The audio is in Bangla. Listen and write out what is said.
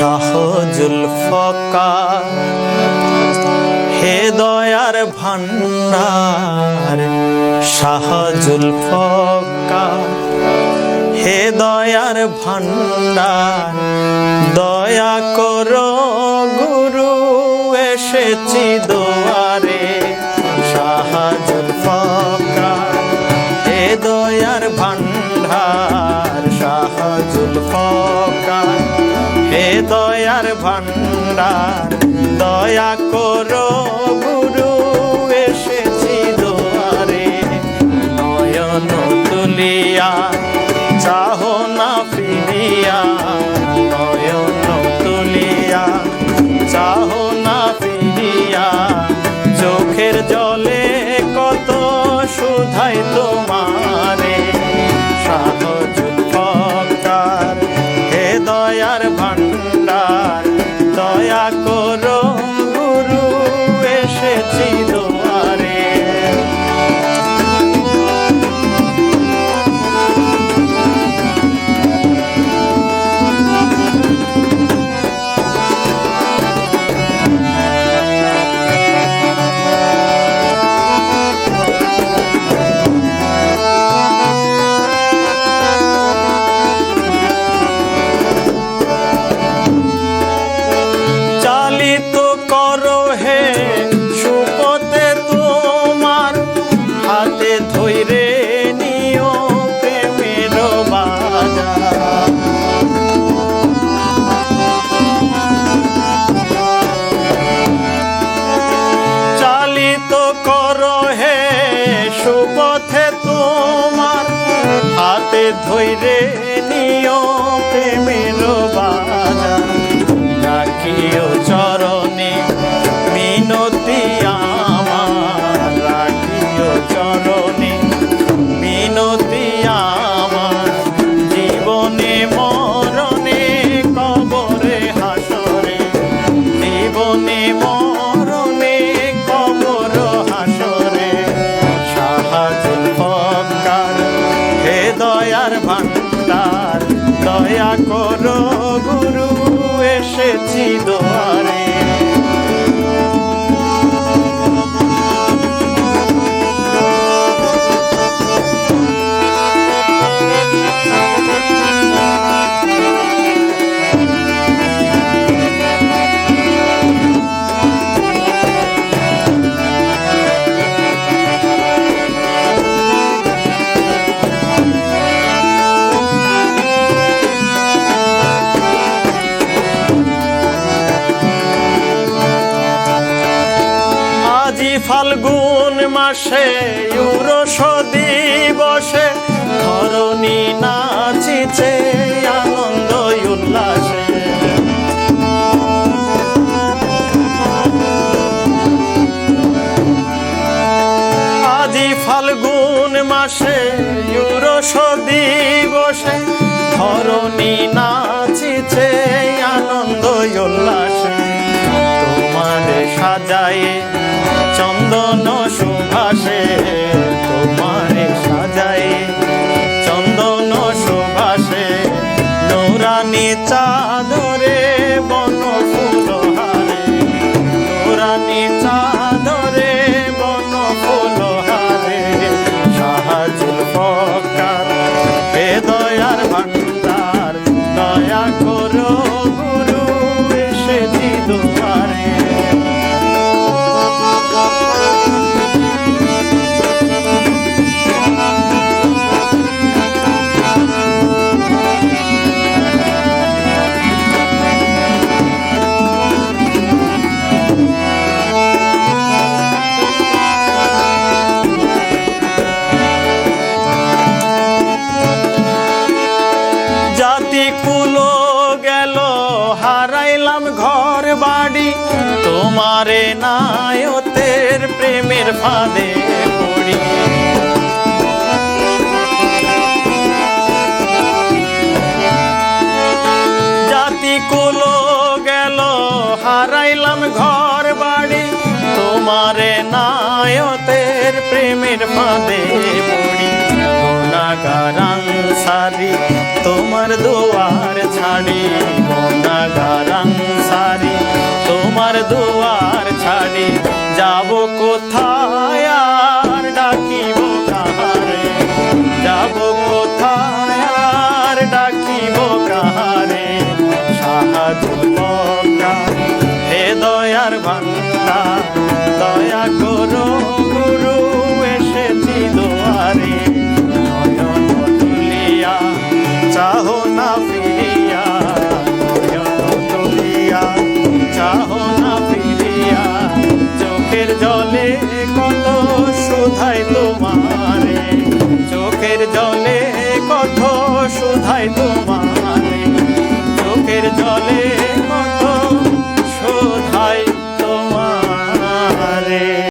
শাহজুল ফকা হে দয়ার ভান্ডার শাহজুল ফকা হে দয়ার ভান্ডার দয়া করো, গুরু, এসেছি দোয়ারে। হে দয়ার ভান্ডার দয়া করো গুরু এসেছি দোয়ারে। নয়ন তুলিয়া চাহ না ফিরিয়া দয়া ধৈরে নিও প্রেমের বাজার। রাখিও দয়া করো গুরু এসেছি দোয়ারে আজি ফাল্গুন মাসে ইউরোস দিবসে ধরণী নাচিছে আনন্দ উল্লাসে। আজি ফাল্গুন মাসে ইউরোস দিবসে ধরণী নাচিছে it's all কুলো গেল, হারাইলাম ঘর বাড়ি। তোমারে নায়তের প্রেমের ফাঁদে পড়ি। জাতি কুলো গেল, হারাইলাম ঘর বাড়ি। তোমারে নায়তের প্রেমের ফাঁদে পড়ি। গুণাগারাং তোমার দুয়ার ছাড়ি গোনাগারাং সারি। তোমার দুয়ার ছাড়ি, যাব কোথায় আর ডাকিব কাহারে? যাব কোথায় আর ডাকিব কাহারে? সাহায্য হে দয়ার ভান্ডা কত সুধাই তোমারে? চোখের জলে কত সুধাই তোমারে